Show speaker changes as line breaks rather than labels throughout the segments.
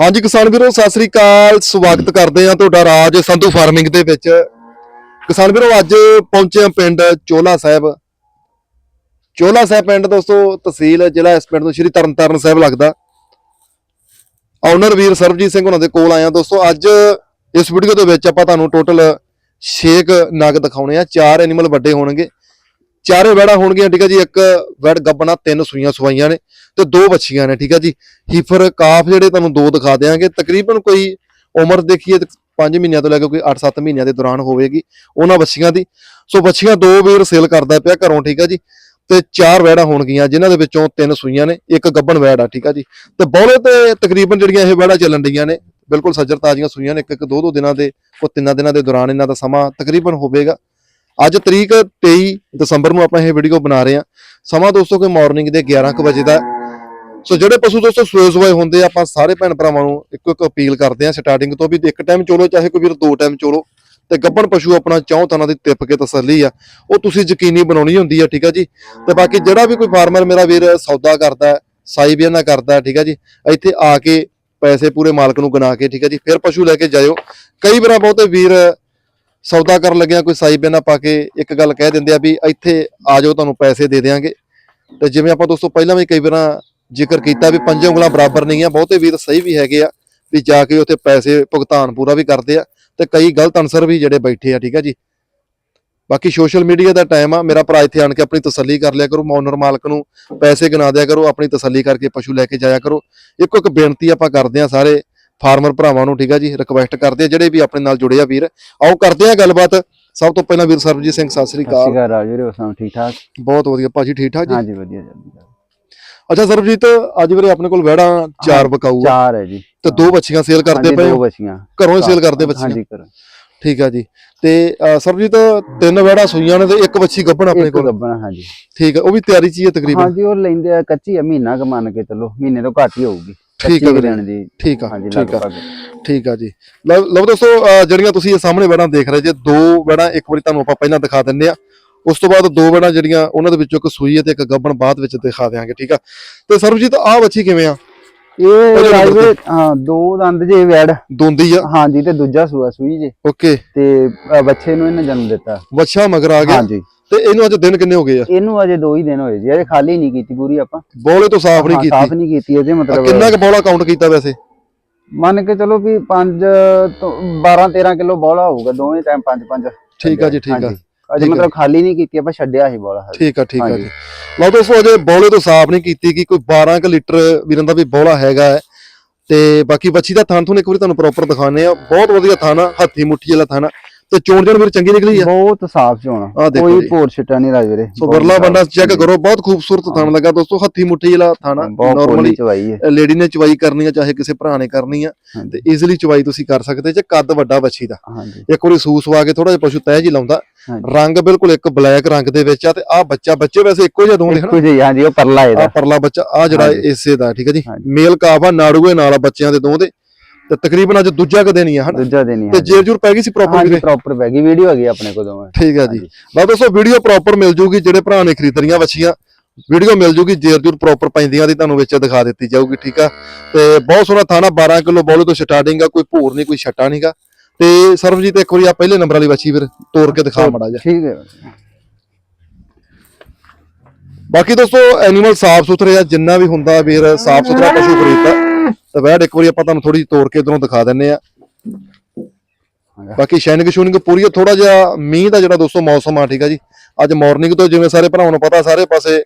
ਹਾਂਜੀ ਕਿਸਾਨ ਵੀਰੋ, ਸਤਿ ਸ੍ਰੀ ਅਕਾਲ। ਸਵਾਗਤ ਕਰਦੇ ਹਾਂ ਤੁਹਾਡਾ ਰਾਜ ਸੰਧੂ ਫਾਰਮਿੰਗ ਦੇ ਵਿੱਚ। ਕਿਸਾਨ ਵੀਰੋ, ਅੱਜ ਪਹੁੰਚੇ ਆ ਪਿੰਡ ਚੋਲਾ ਸਾਹਿਬ। ਚੋਲਾ ਸਾਹਿਬ ਪਿੰਡ ਦੋਸਤੋ, ਤਹਿਸੀਲ ਜ਼ਿਲ੍ਹਾ ਇਸ ਪਿੰਡ ਤੋਂ ਸ਼੍ਰੀ ਤਰਨਤਾਰਨ ਸਾਹਿਬ ਲੱਗਦਾ। ਓਨਰ ਵੀਰ ਸਰਬਜੀਤ ਸਿੰਘ ਉਹਨਾਂ ਦੇ ਕੋਲ ਆਇਆ ਦੋਸਤੋ। ਅੱਜ ਇਸ ਵੀਡੀਓ ਦੇ ਵਿੱਚ ਆਪਾਂ ਤੁਹਾਨੂੰ ਟੋਟਲ 6 ਨਗ ਦਿਖਾਉਣੇ ਆ। ਚਾਰ ਐਨੀਮਲ ਵੱਡੇ ਹੋਣਗੇ। ਚਾਰੇ ਵੜਾ ਹੋਣਗੀਆਂ, ਠੀਕ ਹੈ ਜੀ, ਇੱਕ ਵੜ ਗੱਬਣਾ, ਤਿੰਨ ਸੂਈਆਂ ਸਵਾਈਆਂ ਨੇ ਤੇ ਦੋ ਬੱਚੀਆਂ ਨੇ, ਠੀਕ ਹੈ ਜੀ। ਹੀਫਰ, ਕਾਫ ਜਿਹੜੇ ਤੁਹਾਨੂੰ ਦੋ ਦਿਖਾ ਦੇਾਂਗੇ ਤਕਰੀਬਨ ਕੋਈ ਉਮਰ ਦੇਖੀਏ 5 ਮਹੀਨਿਆਂ ਤੋਂ ਲੈ ਕੇ ਕੋਈ 8-7 ਮਹੀਨਿਆਂ ਦੇ ਦੌਰਾਨ ਹੋਵੇਗੀ ਉਹਨਾਂ ਬੱਚੀਆਂ ਦੀ। ਸੋ ਬੱਚੀਆਂ ਦੋ ਵੀਰ ਸੇਲ ਕਰਦਾ ਪਿਆ ਘਰੋਂ, ਠੀਕ ਆ ਜੀ। ਤੇ ਚਾਰ ਵੈੜਾਂ ਹੋਣਗੀਆਂ, ਜਿਨ੍ਹਾਂ ਦੇ ਵਿੱਚੋਂ ਤਿੰਨ ਸੂਈਆਂ ਨੇ, ਇੱਕ ਗੱਬਣ ਵੈੜ ਆ, ਠੀਕ ਆ ਜੀ। ਤੇ ਬੌਲੇ ਤੇ ਤਕਰੀਬਨ ਜਿਹੜੀਆਂ ਇਹ ਵੈੜਾਂ ਚੱਲਣ ਡੀਆਂ ਨੇ, ਬਿਲਕੁਲ ਸੱਜਰ ਤਾਜ਼ੀਆਂ ਸੂਈਆਂ ਨੇ ਇੱਕ ਇੱਕ ਦੋ ਦੋ ਦਿਨਾਂ ਦੇ ਉਹ ਤਿੰਨਾਂ ਦਿਨਾਂ ਦੇ ਦੌਰਾਨ ਇਹਨਾਂ ਦਾ ਸਮਾਂ ਤਕਰੀਬਨ ਹੋਵੇਗਾ। ਅੱਜ ਤਰੀਕ 23 ਦਸੰਬਰ ਨੂੰ ਆਪਾਂ ਇਹ ਵੀਡੀਓ ਬਣਾ ਰਹੇ ਹਾਂ। ਸਮਾਂ ਦੋਸਤੋ ਕੋਈ ਮਾਰਨਿੰਗ ਦੇ 11 ਵਜੇ ਦਾ ਸੋ ਜਿਹੜੇ ਪਸ਼ੂ ਦੋਸਤੋ ਸੂਏ ਸੂਏ ਹੁੰਦੇ ਆ, ਆਪਾਂ ਸਾਰੇ ਭੈਣ ਭਰਾਵਾਂ ਨੂੰ ਇੱਕੋ ਇੱਕ ਅਪੀਲ ਕਰਦੇ ਆ ਸਟਾਰਟਿੰਗ ਤੋਂ ਵੀ ਇੱਕ ਟਾਈਮ ਚੋਲੋ, ਚਾਹੇ ਕੋਈ ਵੀਰ ਦੋ ਟਾਈਮ ਚੋਲੋ ਤੇ ਗੱਭਣ ਪਸ਼ੂ ਆਪਣਾ ਚੌਂ ਥਾਂ ਦੀ ਤਿੱਪ ਕੇ ਤਸੱਲੀ ਆ। ਉਹ ਤੁਸੀਂ ਯਕੀਨੀ ਬਣਾਉਣੀ ਹੁੰਦੀ ਆ, ਠੀਕ ਆ ਜੀ? ਤੇ ਬਾਕੀ ਜਿਹੜਾ ਵੀ ਕੋਈ ਫਾਰਮਰ ਮੇਰਾ ਵੀਰ ਸੌਦਾ ਕਰਦਾ ਸਾਈ ਵੀ ਨਾ ਕਰਦਾ ਠੀਕ ਆ ਜੀ? ਇੱਥੇ ਆ ਕੇ ਪੈਸੇ ਪੂਰੇ ਮਾਲਕ ਨੂੰ ਗਣਾ ਕੇ, ਠੀਕ ਆ ਜੀ? ਫਿਰ ਪਸ਼ੂ ਲੈ ਕੇ ਜਾਇਓ। ਕਈ ਵਾਰ ਬਹੁਤੇ ਵੀਰ ਸੌਦਾ ਕਰਨ ਲੱਗਿਆ ਕੋਈ ਸਾਈ ਬਿਆਨਾ ਪਾ ਕੇ ਇੱਕ ਗੱਲ ਕਹਿ ਦਿੰਦੇ ਆ ਵੀ ਇੱਥੇ ਆ ਜਾਓ, ਤੁਹਾਨੂੰ ਪੈਸੇ ਦੇ ਦੇਵਾਂਗੇ ਤੇ ਜਿਵੇਂ ਆਪਾਂ ਦੋਸਤੋ ਪਹਿਲਾਂ ਵੀ ਕਈ ਵਾਰਾਂ ਜ਼ਿਕਰ ਕੀਤਾ ਵੀ ਪੰਜ ਉਂਗਲਾਂ ਬਰਾਬਰ ਨਹੀਂ ਆ, ਬਹੁਤੇ ਵੀਰ ਸਹੀ ਵੀ ਹੈਗੇ ਆ ਵੀ ਜਾ ਕੇ ਉੱਥੇ ਪੈਸੇ ਭੁਗਤਾਨ ਪੂਰਾ ਵੀ ਕਰਦੇ ਆ ਤੇ ਕਈ ਗਲਤ ਅਨਸਰ ਵੀ ਜਿਹੜੇ ਬੈਠੇ ਆ, ਠੀਕ ਆ ਜੀ। ਬਾਕੀ ਸੋਸ਼ਲ ਮੀਡੀਆ ਦਾ ਟਾਈਮ ਆ, ਮੇਰਾ ਭਰਾ ਇੱਥੇ ਆਣ ਕੇ ਆਪਣੀ ਤਸੱਲੀ ਕਰ ਲਿਆ ਕਰੋ ਓਨਰ ਮਾਲਕ ਨੂੰ ਪੈਸੇ ਗਿਣਾ ਦਿਆ ਕਰੋ, ਆਪਣੀ ਤਸੱਲੀ ਕਰਕੇ ਪਸ਼ੂ ਲੈ ਕੇ ਜਾਇਆ ਕਰੋ। ਇੱਕੋ ਇੱਕ ਬੇਨਤੀ ਆਪਾਂ ਕਰਦੇ ਆ ਸਾਰੇ ਫਾਰਮਰ ਭਰਾਵਾਂ ਨੂੰ ਠੀਕ ਆ ਜੀ ਰਿਕਵੈਸਟ ਕਰਦੇ ਆ ਜਿਹੜੇ ਵੀ ਆਪਣੇ ਨਾਲ ਜੁੜੇ ਆ ਵੀਰ ਆਓ ਕਰਦੇ ਆ ਗੱਲਬਾਤ। ਸਭ ਤੋਂ ਪਹਿਲਾਂ ਵੀਰ ਸਰਬਜੀਤ ਸਿੰਘ ਸਤਿ ਸ੍ਰੀ
ਸਤਿ ਸ਼੍ਰੀ
ਅਕਾਲ
ਅਕਾਲ ਰਾਜ ਵੀਰੇ ਸੁਣਾਓ ਠੀਕ ਠਾਕ?
ਬਹੁਤ ਵਧੀਆ ਭਾਜੀ ਠੀਕ ਠਾਕ ਜੀ?
ਹਾਂਜੀ ਵਧੀਆ ਜੀ
ਅੱਛਾ ਸਰਬਜੀਤ ਅੱਜ ਵੀਰੇ ਆਪਣੇ ਕੋਲ ਵਹਿੜਾਂ ਚਾਰ ਬਕਾਊ ਆ।
ਚਾਰ ਹੈ ਜੀ।
ਤੇ ਦੋ ਬੱਚੀਆਂ ਸੇਲ ਕਰਦੇ ਪਏ
ਦੋ
ਹੋ।
ਬੱਚੀਆਂ।
ਘਰੋਂ ਹੀ ਸੇਲ ਕਰਦੇ ਬੱਚੀਆਂ?
ਹਾਂਜੀ ਕਰੋ
ਠੀਕ ਆ ਜੀ। ਤੇ ਅ, ਸਰਬਜੀਤ ਤਿੰਨ ਵਹਿੜਾਂ ਸੂਈਆਂ ਨੇ ਤੇ ਇੱਕ ਬੱਚੀ ਗੱਭਣ ਆਪਣੇ
ਇੱਕ
ਕੋਲ।
ਗੱਬਣਾ ਹਾਂਜੀ।
ਠੀਕ ਆ ਉਹ ਵੀ ਤਿਆਰੀ ਚ ਹੀ ਹੈ ਤਕਰੀਬਨ?
ਹਾਂਜੀ ਉਹ ਲੈਂਦੇ ਆ ਕੱਚੀ ਆ ਮਹੀਨਾ ਕ ਮੰਨ ਕੇ ਚੱਲੋ ਮਹੀਨੇ ਤੋਂ ਘੱਟ ਹੀ ਹੋਊਗੀ।
ਠੀਕ ਆ
ਕੱਚੀ
ਵੀਰੇ।
ਦੀ।
ਠੀਕ ਆ ਠੀਕ ਆ। ਠੀਕ ਆ ਜੀ। ਲਓ ਦੋਸਤੋ ਜਿਹੜੀਆਂ ਤੁਸੀਂ ਇਹ ਸਾਹਮਣੇ ਵਹਿੜਾਂ ਦੇਖ ਰਹੇ ਜੇ ਦੋ ਵਹਿੜਾਂ ਇੱਕ ਵਾਰੀ ਤੁਹਾਨੂੰ ਆਪਾਂ ਪਹਿਲਾਂ ਦਿਖਾ ਦਿੰਨੇ ਆ। ਉਸ ਤੋਂ ਬਾਅਦ ਦੋ ਵਹਿੜਾਂ ਜਿਹੜੀਆਂ ਉਹਨਾਂ ਦੇ ਵਿੱਚੋਂ ਇੱਕ ਸੂਈ ਹੈ ਤੇ ਇੱਕ ਗੱਭਣ ਬਾਅਦ ਵਿੱਚ ਦਿਖਾ ਦਿਆਂਗੇ ਠੀਕ ਆ? ਤੇ ਸਰਬਜੀਤ ਆਹ ਬੱਚੀ ਕਿਵੇਂ ਆ?
ਇਹ
ਉਹਦੇ
ਰਾਜ
ਨੰਬਰ
ਵੀਰੇ ਹਾਂ ਦੋ ਦੰਦ ਜੇ ਵੈੜ।
ਦੋਂਦੀ ਆ।
ਹਾਂਜੀ ਤੇ ਦੂਜਾ ਸੂਆ ਸੂਈ ਜੇ।
ਓਕੇ।
ਤੇ ਬੱਚੇ ਨੂੰ ਇਹਨੇ ਜਨਮ ਦਿੱਤਾ।
ਵੱਛਾ ਮਗਰ ਆ ਗਿਆ।
ਹਾਂਜੀ।
ਤੇ ਇਹਨੂੰ ਅੱਜ ਦਿਨ ਕਿੰਨੇ ਹੋ ਗਏ ਆ?
ਇਹਨੂੰ ਅਜੇ ਦੋ ਹੀ ਦਿਨ ਹੋਏ ਜੀ ਅਜੇ ਖਾਲੀ ਨਹੀਂ ਕੀਤੀ ਪੂਰੀ ਆਪਾਂ।
ਬੋਲੇ ਤੋਂ ਸਾਫ਼ ਨਹੀਂ
ਹਾਂ,
ਕੀਤੀ।
ਸਾਫ਼ ਨਹੀਂ ਕੀਤੀ ਇਹਦੇ
ਆ
ਮਤਲਬ
ਕਿੰਨਾ ਕੁ ਬੋਲਾ ਕਾਊਂਟ ਕੀਤਾ ਵੈਸੇ?
ਮੰਨ ਕੇ ਚਲੋ ਵੀ 5 ਤੋਂ 12 13 ਕਿਲੋ ਬੋਲਾ ਹੋਊਗਾ ਦੋਵੇਂ ਟਾਈਮ 5 5
ਠੀਕ ਆ ਜੀ ਠੀਕ ਆ।
ਅਜੇ
ਠੀਕ ਆ।
ਮਤਲਬ ਖਾਲੀ ਨਹੀਂ ਕੀਤੀ ਆਪਾਂ ਛੱਡਿਆ ਸੀ ਬੋਲਾ ਹਜੇ।
ਠੀਕ ਆ ਠੀਕ ਆ
ਹਾਂਜੀ।
ਜੀ। ਲਓ ਦੋਸਤੋ ਅਜੇ ਬੋਲੇ ਤੋਂ ਸਾਫ਼ ਨਹੀਂ ਕੀਤੀ ਕਿ ਕੋਈ 12 ਕੁ ਲੀਟਰ ਵੀਰਾਂ ਦਾ ਵੀ ਬੋਲਾ ਹੈਗਾ ਹੈ। ਤੇ ਬਾਕੀ ਬੱਚੀ ਦਾ ਥਣ ਤੁਹਾਨੂੰ ਇੱਕ ਵਾਰੀ ਤੁਹਾਨੂੰ ਪ੍ਰੋਪਰ ਦਿਖਾਣੇ ਆ ਬਹੁਤ ਵਧੀਆ ਆ ਹੱਥੀ ਮੁੱਠੀ ਵਾਲਾ ਆ। ਤੇ ਚੋਣ ਜਣ ਵੀਰ ਚੰਗੀ ਨਿਕਲੀ ਆ
ਬਹੁਤ ਸਾਫ਼ ਚੋਣਾ
ਆਹ ਦੇਖੋ
ਕੋਈ
ਜੀ।
ਪੋਰ ਛਿੱਟਾ ਨਹੀਂ ਰਾਜ ਵੀਰੇ
ਸੋ
ਸਾਫ਼।
ਬੰਦਾ ਚੈੱਕ। ਕਰੋ ਬਹੁਤ ਖੂਬਸੂਰਤ ਥਣ ਲੱਗਾ ਦੋਸਤੋ ਹੱਥੀ ਮੁੱਠੀ ਵਾਲਾ ਥਣ ਆ ਨਾਰਮਲੀ
ਚਵਾਈ ਹੈ
ਲੇਡੀ ਨੇ ਚਵਾਈ ਕਰਨੀ ਆ ਚਾਹੇ ਕਿਸੇ ਭਰਾ ਨੇ ਕਰਨੀ ਆ
ਹਾਂਜੀ।
ਤੇ ਈਜ਼ੀਲੀ ਚਵਾਈ ਤੁਸੀਂ ਕਰ ਸਕਦੇ ਜੇ ਕੱਦ ਵੱਡਾ ਬੱਚੀ ਦਾ
ਹਾਂਜੀ
ਇੱਕ ਵਾਰੀ ਸੂਸ ਵਾ ਕੇ ਥੋੜਾ ਜਿਹਾ ਪਸ਼ੂ ਤਹਿ ਜੀ ਲਾਉਂਦਾ
ਹਾਂਜੀ।
ਰੰਗ ਬਿਲਕੁਲ ਇੱਕ ਬਲੈਕ ਰੰਗ ਦੇ ਵਿੱਚ ਆ ਤੇ ਆ ਬੱਚਾ ਬੱਚੇ ਵੈਸੇ ਇੱਕੋ ਜਿਹਾ ਦੋਵੇਂ ਹਨਾ
ਇੱਕੋ ਜਿਹੀ ਹਾਂਜੀ ਉਹ ਪਰਲਾ
ਆ
ਇਹਦਾ
ਪਰਲਾ ਬੱਚਾ ਆ ਜਿਹੜਾ
ਹਾਂਜੀ।
ਇਸੇ ਦਾ ਠੀਕ ਹੈ ਜੀ
ਹਾਂਜੀ।
ਮੇਲ ਕਾਫਾ ਨਾੜੂਏ ਨਾਲ ਆ ਬੱਚਿਆਂ ਦੇ ਦੋ ਦੇ ਤੇ ਤਕਰੀਬਨ ਅੱਜ ਦੂਜਾ ਕਦੇ ਨਹੀਂ ਆ ਹਨਾ?
ਦੂਜਾ ਦਿਨ ਹੀ
ਤੇ ਜੇਰ ਜੂਰ ਪੈ ਗਈ ਸੀ ਪ੍ਰੋਪਰ
ਹਾਂਜੀ
ਵੀਰੇ?
ਪ੍ਰੋਪਰ ਪੈ ਗਈ ਵੀਡੀਓ ਹੈਗੀ ਆਪਣੇ ਕੋਲ। ਦੋਵੇਂ
ਠੀਕ ਹੈ ਜੀ। ਬਸ ਦੋਸਤੋ ਵੀਡੀਓ ਪ੍ਰੋਪਰ ਮਿਲ ਜੂਗੀ ਜਿਹੜੇ ਭਰਾ ਨੇ ਖਰੀਦਣੀਆਂ ਵੱਛੀਆਂ ਵੀਡੀਓ ਮਿਲ ਜੂਗੀ ਜੇਰ ਜੂਰ ਪ੍ਰੋਪਰ ਪੈਂਦੀਆਂ ਦੀ ਤੁਹਾਨੂੰ ਵਿੱਚ ਦਿਖਾ ਦਿੱਤੀ ਜਾਊਗੀ ਠੀਕ ਆ? ਤੇ ਬਹੁਤ ਸੋਹਣਾ ਥਾਣਾ 12 ਕਿਲੋ ਬੋਲੇ ਤੋਂ ਸਟਾਰਟਿੰਗ ਆ ਕੋਈ ਭੂਰ ਨਹੀਂ ਕੋਈ ਛੱਟਾ ਨਹੀਂਗਾ ਤੇ ਸਰਬਜੀਤ ਇੱਕ ਵਾਰੀ ਆ ਪਹਿਲੇ ਨੰਬਰ ਵਾਲੀ ਵੱਛੀ ਵੀਰ ਤੋੜ ਕੇ ਦਿਖਾ ਮੜਾ ਜਾ
ਠੀਕ ਹੈ।
ਬਾਕੀ ਦੋਸਤੋ ਐਨੀਮਲ ਸਾਫ਼ ਸੁਥਰੇ ਆ ਜਿੰਨਾ ਵੀ ਹੁੰਦਾ ਵੀਰ ਸਾਫ਼ ਸੁਥਰਾ ਪਸ਼ੂ ਖਰੀਦਦਾ। ਤੇ ਵੈੜ ਇੱਕ ਵਾਰੀ ਆਪਾਂ ਤੁਹਾਨੂੰ ਥੋੜੀ ਤੋੜ ਕੇ ਇਧਰੋਂ ਦਿਖਾ ਦਿੰਨੇ ਆ ਬਾਕੀ ਸ਼ਾਈਨਿੰਗ ਸ਼ੂਨਿੰਗ ਪੂਰੀ ਥੋੜਾ ਜਿਹਾ ਮੀਂਹ ਦਾ ਜਿਹੜਾ ਦੋਸਤੋ ਮੌਸਮ ਆ ਠੀਕ ਆ ਜੀ। ਅੱਜ ਮਾਰਨਿੰਗ ਤੋਂ ਜਿਵੇਂ ਸਾਰੇ ਭਰਾਵਾਂ ਨੂੰ ਪਤਾ ਸਾਰੇ ਪਾਸੇ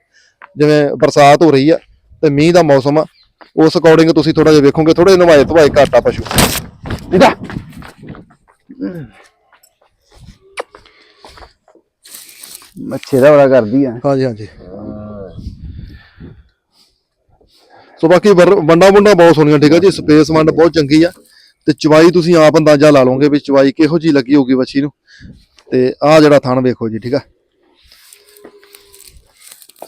ਜਿਵੇਂ ਬਰਸਾਤ ਹੋ ਰਹੀ ਆ ਤੇ ਮੀਂਹ ਦਾ ਮੌਸਮ ਆ। ਉਸ ਅਕੋਰਡਿੰਗ ਤੁਸੀਂ ਥੋੜਾ ਜਿਹਾ ਵੇਖੋਗੇ ਥੋੜੇ ਨਵਾਏ ਧਵਾਏ ਘੱਟ ਪਸ਼ੂ।
ਇਹਦਾ ਮੱਛੇ ਦਾ ਬੜਾ ਕਰਦੀ ਆ।
ਹਾਂਜੀ ਹਾਂਜੀ। ਸੋ ਬਾਕੀ ਵੰਡਾ ਵੰਡਾ ਬਹੁਤ ਸੋਹਣੀਆਂ ਠੀਕ ਆ ਜੀ? ਸਪੇਸ ਵੰਡ ਬਹੁਤ ਚੰਗੀ ਆ। ਤੇ ਚਵਾਈ ਤੁਸੀਂ ਆਪ ਅੰਦਾਜ਼ਾ ਲਾ ਲਓਗੇ ਵੀ ਚਵਾਈ ਕਿਹੋ ਜੀ ਲੱਗੀ ਹੋਊਗੀ ਵੱਛੀ ਨੂੰ। ਤੇ ਆਹ ਜਿਹੜਾ ਥਣ ਵੇਖੋ ਜੀ ਠੀਕ ਆ?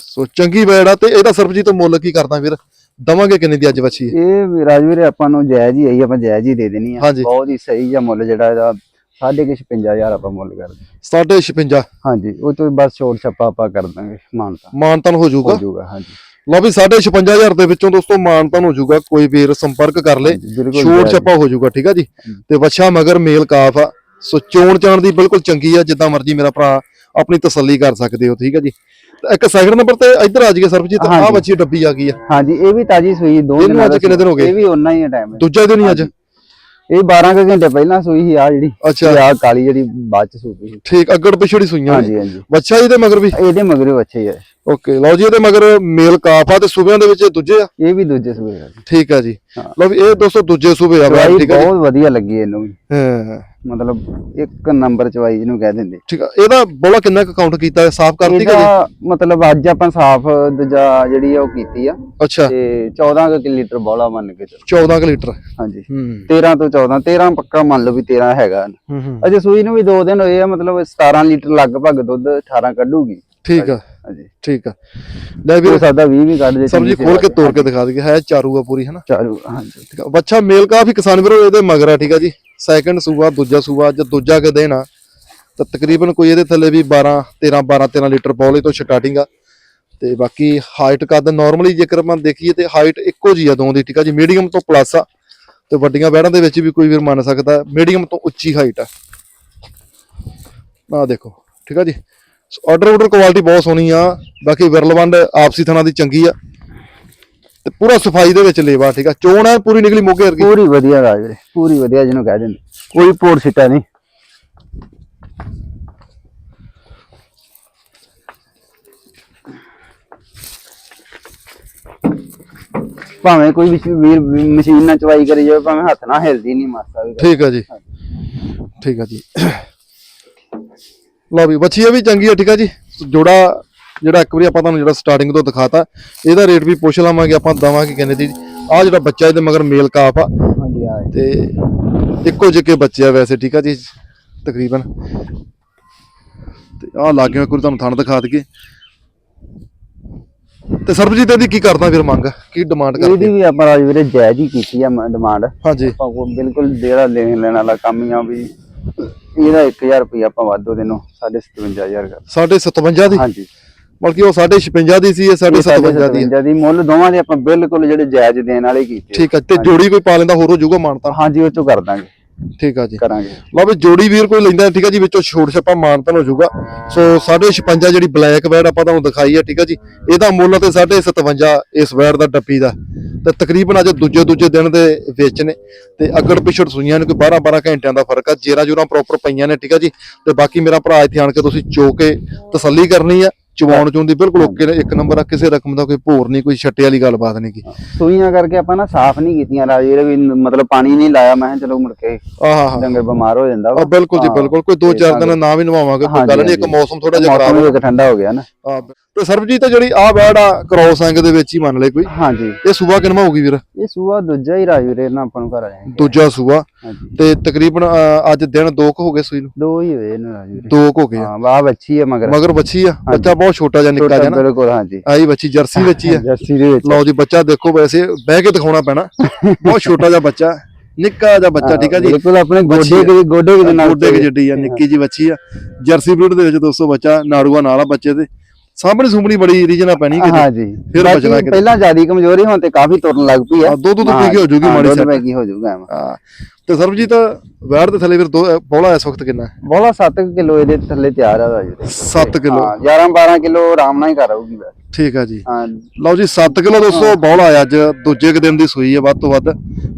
ਸੋ ਚੰਗੀ ਬੈੜ ਆ ਤੇ ਇਹਦਾ ਸਰਬਜੀਤ ਮੁੱਲ ਕੀ ਕਰਦਾ ਵੀਰ? ਦਵਾਂਗੇ ਕਿੰਨੇ ਦੀ ਅੱਜ ਵੱਛੀ
ਇਹ ਰਾਜਵੀਰੇ ਆਪਾਂ ਨੂੰ ਜਾਇਜ਼ ਹੀ ਆਈ ਆਪਾਂ ਜਾਇਜ਼ ਹੀ ਦੇ ਦੇਣੀ ਆ। ਬਹੁਤ ਹੀ ਸਹੀ ਜਿਹਾ ਮੁੱਲ ਜਿਹੜਾ ਇਹਦਾ ਸਾਢੇ ਕੁ 56000 ਆਪਾਂ ਮੁੱਲ ਕਰਦੇ
56
ਹਾਂਜੀ ਉਹ ਤੋਂ ਬਸ ਛੋਟ ਛੱਪਾ ਆਪਾਂ ਕਰ ਦਾਂਗੇ ਮਾਨਤਾ।
ਮਾਨਤਨ ਹੋ
ਹੋ
ਜਾਊਗਾ?
ਜਾਊਗਾ ਹਾਂਜੀ।
ਲਓ ਵੀ 55000 ਦੇ ਵਿੱਚੋਂ ਦੋਸਤੋ ਮਾਨਤਨ ਹੋ ਜਾਊਗਾ ਕੋਈ ਵੀਰ ਸੰਪਰਕ ਕਰ ਲੇ ਛੋਟ। ਛੱਪਾ ਹੋ ਜਾਊਗਾ ਠੀਕ ਆ ਜੀ? ਤੇ ਵੱਛਾ ਮਗਰ ਮੇਲ ਕਾਫ ਆ। ਸੋ ਚੋਣ ਚਾਣ ਦੀ ਬਿਲਕੁਲ ਚੰਗੀ ਆ ਜਿੱਦਾਂ ਮਰਜ਼ੀ ਮੇਰਾ ਭਰਾ ਆਪਣੀ ਤਸੱਲੀ ਕਰ ਸਕਦੇ ਹੋ ਠੀਕ ਆ ਜੀ? ਇੱਕ ਸੈਕਿੰਡ ਨੰਬਰ ਤੇ ਇੱਧਰ ਆ ਜਾਈਏ ਸਰਬਜੀਤ ਆ। ਬੱਚੀ ਡੱਬੀ ਆ ਗਈ ਆ।
ਹਾਂਜੀ ਇਹ ਵੀ ਤਾਜੀ ਸੂਈ ਦੋ ਦਿਨਾਂ
ਅੱਜ
ਦਾ
ਕਿੰਨੇ ਦਿਨ ਹੋ ਗਏ?
ਇਹ ਵੀ ਉਹਨਾਂ ਹੀ ਟਾਈਮ ਹੈ।
ਦੂਜਾ ਦਿਨ ਹੀ ਅੱਜ?
ਇਹ 12 ਕੁ ਘੰਟੇ ਪਹਿਲਾਂ ਸੂਈ ਸੀ ਆ ਜਿਹੜੀ
ਅੱਛਾ।
ਆ ਕਾਲੀ ਜਿਹੜੀ ਬਾਅਦ ਚ ਸੂਈ ਸੀ।
ਠੀਕ ਅਗੜ ਪਿਛੜੀ ਸੂਈਆਂ ਨੇ।
ਹਾਂਜੀ ਹਾਂਜੀ।
ਬੱਚਾ ਇਹਦੇ ਮਗਰ ਵੀ?
ਇਹਦੇ ਮਗਰੇ ਬੱਚੇ ਹੀ ਆ।
ਓਕੇ ਲਓ ਜੀ ਇਹਦੇ ਮਗਰ ਮੇਲ ਕਾਫ ਆ ਤੇ ਸੂਬਿਆਂ ਦੇ ਵਿੱਚ ਇਹ ਦੂਜੇ ਆ?
ਇਹ ਵੀ ਦੂਜੇ ਸੂਏ ਆ।
ਠੀਕ ਆ ਜੀ।
ਹਾਂ।
ਲਓ ਵੀ ਇਹ ਦੋਸਤੋ ਦੂਜੇ ਸੂਬੇ ਆ
ਚਵਾਈ
ਠੀਕ ਆ ਜੀ।
ਬਹੁਤ ਵਧੀਆ ਲੱਗੀ ਇਹਨੂੰ ਵੀ।
ਹਾਂ।
ਮਤਲਬ ਇੱਕ ਨੰਬਰ ਚਵਾਈ ਜਿਹਨੂੰ ਕਹਿ ਦਿੰਦੇ।
ਠੀਕ ਆ ਇਹਦਾ ਬੋਲਾ ਕਿੰਨਾ ਕੁ ਕਾਊਂਟ ਕੀਤਾ ਸਾਫ਼ ਕਰਤੀ ਕਿ
ਇਹਦਾ ਮਤਲਬ ਅੱਜ ਆਪਾਂ ਸਾਫ਼ ਦੂਜਾ ਜਿਹੜੀ ਆ ਉਹ ਕੀਤੀ ਆ।
ਅੱਛਾ।
ਤੇ 14 ਕੁ ਲੀਟਰ ਬੋਲਾ ਮੰਨ ਕੇ ਚਲੋ।
14 ਕੁ ਲੀਟਰ।
ਹਾਂਜੀ।
ਹੂੰ।
13 ਤੋਂ 14 13 ਪੱਕਾ ਮੰਨ ਲਓ ਵੀ 13 ਹੈਗਾ।
ਹੂੰ ਹੂੰ।
ਅਜੇ ਸੂਈ ਨੂੰ ਵੀ 2 ਦਿਨ ਹੋਏ ਆ ਮਤਲਬ 17 ਲੀਟਰ ਲਗਭਗ ਦੁੱਧ 18 ਕੱਢੂਗੀ।
ਠੀਕ ਆ।
ਹਾਂਜੀ।
ਠੀਕ ਆ। ਲੈ
ਹੋ
ਵੀਰ
ਸਕਦਾ 20 ਵੀ ਕੱਢ ਦੇ
ਸਬਜੀ ਖੋਲ ਕੇ ਤੋੜ ਕੇ ਦਿਖਾ ਦਈਏ। ਹੈ ਚਾਰੂ ਆ ਪੂਰੀ ਹਨਾ
ਚਾਲੂ ਹਾਂਜੀ।
ਠੀਕ ਆ। ਬੱਚਾ ਮੇਲ ਕਾਫੀ ਕਿਸਾਨ ਵੀਰੋ ਇਹਦੇ ਮਗਰ ਆ ਠੀਕ ਆ ਜੀ। ਸੈਕੰਡ ਸੂਆ, ਦੂਜਾ ਸੂਆ ਜੇ ਦੂਜਾ ਕੇ ਦੇਣਾ ਤਾਂ ਤਕਰੀਬਨ ਕੋਈ ਇਹਦੇ ਥੱਲੇ ਵੀ 12 13 12 13 ਲੀਟਰ ਬੋਲੇ ਤੋਂ ਸਟਾਰਟਿੰਗ ਆ। ਤੇ ਬਾਕੀ ਹਾਈਟ ਕਦ ਨਾਰਮਲੀ ਜੇਕਰ ਆਪਾਂ ਦੇਖੀਏ ਤੇ ਹਾਈਟ ਇੱਕੋ ਜੀ ਆ ਦੋਵਾਂ ਦੀ, ਠੀਕ ਆ ਜੀ? ਮੀਡੀਅਮ ਤੋਂ ਪਲੱਸ ਆ। ਤੇ ਵੱਡੀਆਂ ਬੈੜਾਂ ਦੇ ਵਿੱਚ ਵੀ ਕੋਈ ਵੀਰ ਮੰਨ ਸਕਦਾ ਮੀਡੀਅਮ ਤੋਂ ਉੱਚੀ ਹਾਈਟ ਆ। ਆ ਦੇਖੋ, ਠੀਕ ਆ ਜੀ? ਆਰਡਰ ਆਰਡਰ ਕੁਆਲਿਟੀ ਬਹੁਤ ਸੋਹਣੀ ਆ। ਬਾਕੀ ਵਿਰਲਵੰਡ ਆਪਸੀ ਥਣਾ ਦੀ ਚੰਗੀ ਆ। ਤੇ ਪੂਰਾ ਸਫ਼ਾਈ ਦੇ ਵਿੱਚ ਲੇਵਾ ਠੀਕ ਆ? ਚੋਣ ਹੈ ਪੂਰੀ ਨਿਕਲੀ ਮੋਗੇ ਵਰਗੀ?
ਪੂਰੀ ਵਧੀਆ ਰਾਜ ਵੀਰੇ ਪੂਰੀ ਵਧੀਆ ਜਿਹਨੂੰ ਕਹਿ ਦਿੰਦੇ। ਕੋਈ ਪੋੜ ਸਿੱਟਾ ਨਹੀਂ। ਭਾਵੇਂ ਕੋਈ ਵੀ ਵੀਰ ਮਸ਼ੀਨ ਨਾਲ ਚਵਾਈ ਕਰੀ ਜਾਵੇ ਭਾਵੇਂ ਹੱਥ ਨਾਲ ਹਿਲਦੀ ਨਹੀਂ ਮਾਸਾ ਵੀ
ਠੀਕ ਆ ਜੀ। ਠੀਕ ਆ ਜੀ। ਲਓ ਵੀ ਬੱਚੀ ਇਹ ਵੀ ਚੰਗੀ ਆ ਠੀਕ ਆ ਜੀ? ਜੋੜਾ ਜਿਹੜਾ ਇੱਕ ਵਾਰੀ ਆਪਾਂ ਤੁਹਾਨੂੰ ਜਿਹੜਾ ਸਟਾਰਟਿੰਗ ਤੋਂ ਦਿਖਾਤਾ ਇਹਦਾ ਰੇਟ ਵੀ ਪੁੱਛ ਲਵਾਂਗੇ ਆਪਾਂ ਦਵਾਂਗੇ ਕਿੰਨੇ ਦੀ। ਆ ਜਿਹੜਾ ਬੱਚਾ ਇਹਦੇ ਮਗਰ ਮੇਲ ਕਾਪ ਆ।
ਹਾਂਜੀ ਆ
ਤੇ ਇੱਕੋ ਜਿਹੇ ਬੱਚੇ ਆ ਵੈਸੇ ਠੀਕ ਆ ਜੀ? ਤਕਰੀਬਨ। ਤੇ ਆ ਲਾਗੇ ਇੱਕ ਵਾਰੀ ਤੁਹਾਨੂੰ ਥਣ ਦਿਖਾ ਦਈਏ। ਤੇ ਸਰਬਜੀਤ ਇਹਦੀ ਕੀ ਕਰਦਾ ਫਿਰ ਮੰਗ? ਕੀ ਡਿਮਾਂਡ
ਇਹਦੀ
ਕਰਦੇ
ਵੀ ਆਪਾਂ ਰਾਜ ਵੀਰੇ ਜਾਇਜ਼ ਹੀ ਕੀਤੀ ਆ ਡਿਮਾਂਡ
ਹਾਂਜੀ।
ਆਪਾਂ ਕੋਲ ਬਿਲਕੁਲ ਜਿਹੜਾ ਲੈਣ ਲੈਣ ਵਾਲਾ ਕੰਮ ਹੀ ਆ ਵੀ ਇਹਦਾ 1000 ਰੁਪਏ ਆਪਾਂ ਵਾਧੋ ਦੇਣੋ 57500 ਕਰ।
ਸਾਡੇ 57 ਦੀ?
ਹਾਂਜੀ।
ਬਲਕਿ ਉਹ ਸਾਡੇ 56 ਦੀ ਸੀ ਇਹ ਸਾਡੇ 57 ਦੀ ਹੈ।
ਦੀ। ਮੁੱਲ ਦੋਵਾਂ ਦੇ ਆਪਾਂ ਬਿਲਕੁਲ ਜਿਹੜੇ ਜਾਇਜ਼ ਦੇਣ ਵਾਲੇ ਕੀਤੇ
ਠੀਕ ਹੈ ਤੇ ਜੋੜੀ ਕੋਈ ਪਾ ਲੈਂਦਾ ਹੋਰ ਹੋ ਜਾਊਗਾ ਮਾਨਤਾ
ਹਾਂਜੀ ਉਹ ਚੋਂ ਕਰ ਦਾਂਗੇ।
ਠੀਕ ਆ ਜੀ।
ਕਰਾਂਗੇ।
ਲਓ ਵੀ ਜੋੜੀ ਵੀਰ ਕੋਈ ਲੈਂਦਾ ਠੀਕ ਆ ਜੀ ਵਿੱਚੋਂ ਛੋਟ ਛੱਪਾ ਮਾਨਤਨ ਹੋ ਜਾਊਗਾ। ਸੋ 56 ਜਿਹੜੀ ਬਲੈਕ ਵੈਡ ਆਪਾਂ ਤੁਹਾਨੂੰ ਦਿਖਾਈ ਹੈ ਠੀਕ ਆ ਜੀ ਇਹਦਾ ਮੁੱਲ ਤੇ 57 ਇਸ ਵੈਡ ਦਾ ਡੱਬੀ ਦਾ। ਤੇ ਤਕਰੀਬਨ ਅੱਜ ਦੂਜੇ ਦੂਜੇ ਦਿਨ ਦੇ ਵਿੱਚ ਨੇ। ਤੇ ਅਗੜ ਪਿਛੜ ਸੂਈਆਂ ਨੇ ਕੋਈ 12 12 ਘੰਟਿਆਂ ਦਾ ਫ਼ਰਕ ਆ। ਜੇਰਾ ਜੂਰਾ ਪ੍ਰੋਪਰ ਪਈਆਂ ਨੇ ਠੀਕ ਆ ਜੀ। ਤੇ ਬਾਕੀ ਮੇਰਾ ਭਰਾ ਇੱਥੇ ਆਣ ਕੇ ਤੁਸੀਂ ਚੋ ਕੇ ਤਸੱਲੀ ਕਰਨੀ ਆ। ਚਵਾਉਣ ਚੋਂ ਦੀ ਬਿਲਕੁਲ ਓਕੇ ਨੇ ਇੱਕ ਨੰਬਰ ਆ ਕਿਸੇ ਰਕਮ ਦਾ ਕੋਈ ਭੋਰ ਨਹੀਂ ਕੋਈ ਛੱਟੇ ਵਾਲੀ ਗੱਲਬਾਤ ਨਹੀਂ ਕੀ।
ਸੂਈਆਂ ਕਰਕੇ ਆਪਾਂ ਨਾ ਸਾਫ਼ ਨਹੀਂ ਕੀਤੀਆਂ ਰਾਜੇ ਵੀ ਮਤਲਬ ਪਾਣੀ ਨਹੀਂ ਲਾਇਆ ਮੈਂ ਚਲੋ ਮੁੜ ਕੇ
ਆਹ ਹਾਂ
ਡੰਗਰ ਬਿਮਾਰ ਹੋ ਜਾਂਦਾ ਵਾ।
ਬਿਲਕੁਲ ਜੀ
ਹਾਂ।
ਬਿਲਕੁਲ। ਕੋਈ 2-4
ਤੇ
ਦਿਨ ਨਾ ਵੀ ਨਵਾਵਾਂਗੇ ਕੋਈ ਗੱਲ ਨਹੀਂ ਇੱਕ। ਮੌਸਮ ਥੋੜਾ ਜਿਹਾ ਖਰਾਬ
ਵੀ ਇੱਕ ਠੰਡਾ ਹੋ ਗਿਆ ਨਾ।
ਤੇ ਸਰਬਜੀਤ ਜਿਹੜੀ ਆ ਬੈੜ ਆ ਕ੍ਰੋਸ ਐਂਗ ਦੇ ਵਿੱਚ ਹੀ ਮੰਨ ਲੈ ਕੋਈ।
ਹਾਂਜੀ।
ਇਹ ਸੂਆ ਕਿਨਮਾ ਹੋਊਗੀ ਵੀਰ?
ਇਹ ਸੂਆ ਦੂਜਾ ਹੀ ਰਾਜ ਵੀਰੇ ਨਾ ਆਪਾਂ ਨੂੰ ਘਰ ਆਏ
ਦੂਜਾ ਸੂਆ। ਤੇ ਤਕਰੀਬਨ ਅੱਜ ਦਿਨ ਦੋ ਕੁ ਹੋ ਗਏ ਸੂਈ ਨੂੰ?
ਦੋ ਹੀ ਹੋਏ ਇਹਨੂੰ ਰਾਜ ਵੀਰੇ।
ਦੋ ਕੁ ਹੋ ਗਏ ਆ।
ਹਾਂ ਵਾਹ ਬੱਚੀ ਹੈ ਮਗਰ।
ਮਗਰ ਬੱਚੀ ਆ? ਬੱਚਾ ਬਹੁਤ ਛੋਟਾ ਜਿਹਾ ਨਿੱਕਾ ਜਿਹਾ ਨਾ।
ਬਿਲਕੁਲ ਹਾਂਜੀ।
ਆਈ ਬੱਚੀ ਜਰਸੀ ਵਿੱਚ ਹੀ ਆ।
ਜਰਸੀ ਦੇ ਵਿੱਚ।
ਲਓ ਜੀ ਬੱਚਾ ਦੇਖੋ ਵੈਸੇ ਬਹਿ ਕੇ ਦਿਖਾਉਣਾ ਪੈਣਾ। ਬਹੁਤ ਛੋਟਾ ਜਿਹਾ ਬੱਚਾ ਨਿੱਕਾ ਜਿਹਾ ਬੱਚਾ ਠੀਕ ਆ ਜੀ?
ਬਿਲਕੁਲ ਆਪਣੇ ਗੋਡੇ
ਆ।
ਦੇ ਗੋਡੇ ਦੇ ਨਾਲ
ਗੋਡੇ ਕਿ ਜੱਡੀ ਆ ਨਿੱਕੀ ਜੀ ਬੱਚੀ ਆ। ਜਰਸੀ ਬਰੀਡ ਦੇ ਵਿੱਚ ਦੋਸਤੋ ਬੱਚਾ ਨਾੜੂਆ ਨਾਲ ਆ ਬੱਚੇ ਦੇ। ਸਾਹਮਣੇ ਸੁੰਬਣੀ ਬੜੀ ਰੀਜਨਾ ਪੈਣੀ ਕਿਤੇ।
ਹਾਂਜੀ।
ਫਿਰ ਬਚਣਾ ਕਿਤੇ।
ਪਹਿਲਾਂ ਜਿਆਦੀ ਕਮਜ਼ੋਰੀ ਹੁਣ ਤੇ ਕਾਫੀ ਤੁਰਨ ਲੱਗ ਪਈ
ਹਾਂ, ਦੁੱਧ ਦੁੱਧ ਪੀ ਕੇ ਹੋ ਜਾਊਗੀ
ਹਾਂ,
ਮਾੜੀ।
ਪੀ ਕੇ ਹੋ ਐਵੇਂ।
ਹਾਂ। ਤੇ ਸਰਬਜੀਤ ਵੈੜ ਦੇ ਥੱਲੇ ਫਿਰ ਦੋ ਬੋਲਾ ਇਸ ਵਕਤ ਕਿੰਨਾ?
ਬੋਲਾ 7 ਕਿਲੋ ਇਹਦੇ ਥੱਲੇ ਤਿਆਰ ਆ ਰਾਜੂ
7 ਕਿਲੋ।
ਹਾਂ 11 12 ਕਿਲੋ ਆਰਾਮ ਨਾਲ ਹੀ ਕਰ ਆਊਗੀ ਬਸ
ਠੀਕ ਆ ਜੀ।
ਹਾਂ
ਲਓ ਜੀ 7 ਕਿਲੋ ਦੋਸਤੋ ਬੋਲਾ ਅੱਜ ਦੂਜੇ ਕੁ ਦਿਨ ਦੀ ਸੂਈ ਆ ਵੱਧ ਤੋਂ ਵੱਧ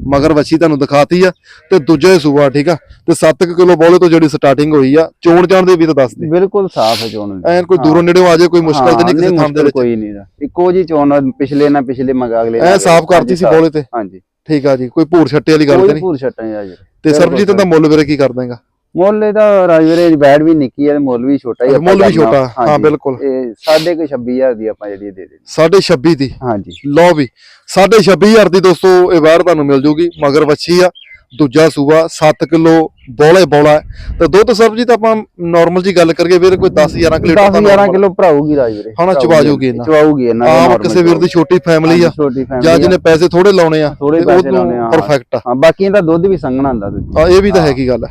ਮਗਰ ਵੱਛੀ ਤੁਹਾਨੂੰ ਦਿਖਾਤੀ ਆ ਤੇ ਦੂਜੇ ਸੂਆ ਠੀਕ ਆ? ਤੇ 7 ਕਿਲੋ ਬੋਲੇ ਤੋਂ ਜਿਹੜੀ ਸਟਾਰਟਿੰਗ ਹੋਈ ਆ ਚੋਣ ਜਾਣ ਦੇ ਵੀ ਤਾਂ ਦੱਸ ਦੇ।
ਬਿਲਕੁਲ ਸਾਫ਼ ਹੈ ਚੋਣ
ਐਨ ਕੋਈ ਦੂਰੋਂ ਨੇੜੇੋਂ ਆ ਜਾਏ ਕੋਈ ਮੁਸ਼ਕਲ ਤੇ ਨਹੀਂ ਕਿਸੇ ਥਾਂ ਦੇ ਵਿੱਚ।
ਕੋਈ ਨਹੀਂ ਦਾ। ਇੱਕੋ ਜੀ ਚੋਣ ਪਿਛਲੇ ਨਾ ਪਿਛਲੇ ਮੰਗਾ ਅਗਲੇ
ਐ ਸਾਫ਼ ਕਰਤੀ ਸੀ ਬੋਲੇ ਤੇ।
ਹਾਂਜੀ।
ਠੀਕ ਆ ਜੀ ਕੋਈ ਭੂਰ ਛੱਟੇ ਵਾਲੀ ਗੱਲ ਤੇ
ਕੋਈ
ਨਹੀਂ।
ਪੂਰ ਛੱਟਾਂ ਰਾਜੂ
ਤੇ ਸਰਬਜੀਤ ਦਾ ਮੁੱਲ ਵੀਰੇ ਕੀ ਕਰ ਦੇਗਾ
ਮੁੱਲ ਇਹਦਾ ਰਾਜਵੀਰੇ ਬੈਡ ਵੀ ਨਿੱਕੀ ਹੈ ਤੇ ਮੁੱਲ ਵੀ ਛੋਟਾ ਹੀ
ਮੁੱਲ ਵੀ। ਛੋਟਾ ਹਾਂ। ਬਿਲਕੁਲ
ਇਹ ਸਾਢੇ ਕੁ 26000 ਦੀ ਆਪਾਂ ਜਿਹੜੀ ਦੇ ਦੇਣੀ
ਸਾਢੇ 26 ਦੀ
ਹਾਂਜੀ
ਲਓ ਵੀ ਸਾਢੇ 26000 ਦੀ ਦੋਸਤੋ ਇਹ ਵਾਰ ਤੁਹਾਨੂੰ ਮਿਲ ਜੂਗੀ ਮਗਰ ਵੱਛੀ ਆ ਦੂਜਾ ਸੂਆ 7 ਕਿਲੋ ਬੋਲੇ ਬੋਲਾ। ਤੇ ਦੁੱਧ ਸਬਜੀ ਤਾਂ ਆਪਾਂ ਨਾਰਮਲ ਜੀ ਗੱਲ ਕਰੀਏ ਵੀਰ ਕੋਈ 10 11 ਕਿਲੋ
10 11 ਕਿਲੋ ਭਰਾਊਗੀ ਰਾਜ ਵੀਰੇ
ਹਾਂ ਨਾ, ਚਵਾ ਜਾਊਗੀ ਇਹਨਾਂ।
ਚਵਾਊਗੀ ਇਹਨਾਂ ਦੇ
ਆਮ ਕਿਸੇ ਵੀਰ ਦੀ ਛੋਟੀ ਫੈਮਿਲੀ ਆ ਜਾਂ
ਆ।
ਜਿਹਨੇ ਪੈਸੇ ਥੋੜੇ ਲਾਉਣੇ ਆ
ਥੋੜੇ ਪੈਸੇ ਲਾਉਣੇ ਆ, ਹਾਂ।
ਪਰਫੈਕਟ ਆ
ਹਾਂ ਬਾਕੀ ਇਹਦਾ ਦੁੱਧ ਵੀ ਸੰਘਣਾ ਹੁੰਦਾ
ਹਾਂ ਇਹ ਵੀ ਤਾਂ ਹੈਗੀ ਗੱਲ